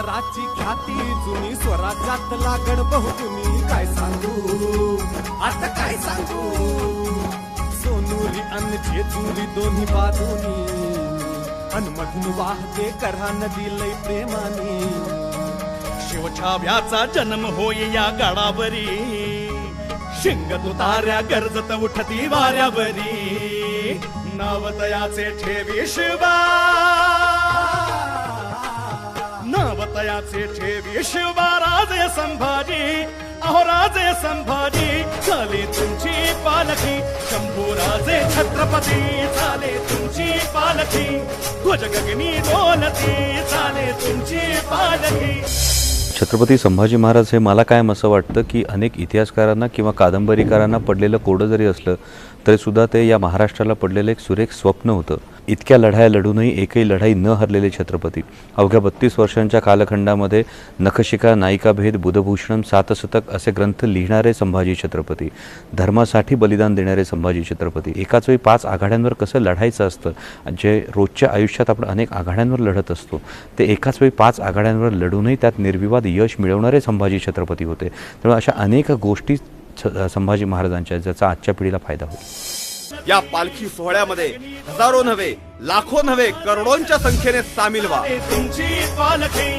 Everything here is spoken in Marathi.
सदराची ख्याती जुनी स्वराज्यात लागण बहुगुणी काय सांगू? आता काय सांगू? सोनुरी अन जेजुरी दोन्ही बाजूनी. अनमधून वाहते करा नदी लय प्रेमाने. शिवछाव्याचा जन्म होय या गाडावरी. शिंग तुताऱ्या गरजत उठती वाऱ्यावरी. नावतयाचे ठेवी शिवा. नवतयाचे ठेवी शिवा राजे संभाजी. अहो राजे संभाजी झाले तुमची पालखी. शंभू राजे छत्रपती झाले तुमची पालखी. ध्वज गगनी डोलती झाले तुमची पालखी. छत्रपती संभाजी महाराज हे मला कायम असं वाटतं की अनेक इतिहासकारांना किंवा कादंबरीकारांना पडलेलं कोडं जरी असलं तरीसुद्धा ते या महाराष्ट्राला पडलेलं एक सुरेख स्वप्न होतं. इतक्या लढाया लढूनही एकही लढाई न हरलेले छत्रपती. अवघ्या बत्तीस वर्षांच्या कालखंडामध्ये नखशिका नायिकाभेद बुधभूषणम सातशतक असे ग्रंथ लिहिणारे संभाजी छत्रपती. धर्मासाठी बलिदान देणारे संभाजी छत्रपती. एकाच वेळी पाच आघाड्यांवर कसं लढायचं असतं जे रोजच्या आयुष्यात आपण अनेक आघाड्यांवर लढत असतो ते एकाच वेळी पाच आघाड्यांवर लढूनही त्यात निर्विवाद यश मिळवणारे संभाजी छत्रपती होते. त्यामुळे अशा अनेक गोष्टी संभाजी महाराजांच्या आहेत, ज्याचा आजच्या पिढीला फायदा होईल. या पालखी सोहळ्यामध्ये हजारो नव्हे लाखो नव्हे करोडोंच्या संख्येने सामील व्हा. तुमची पालखी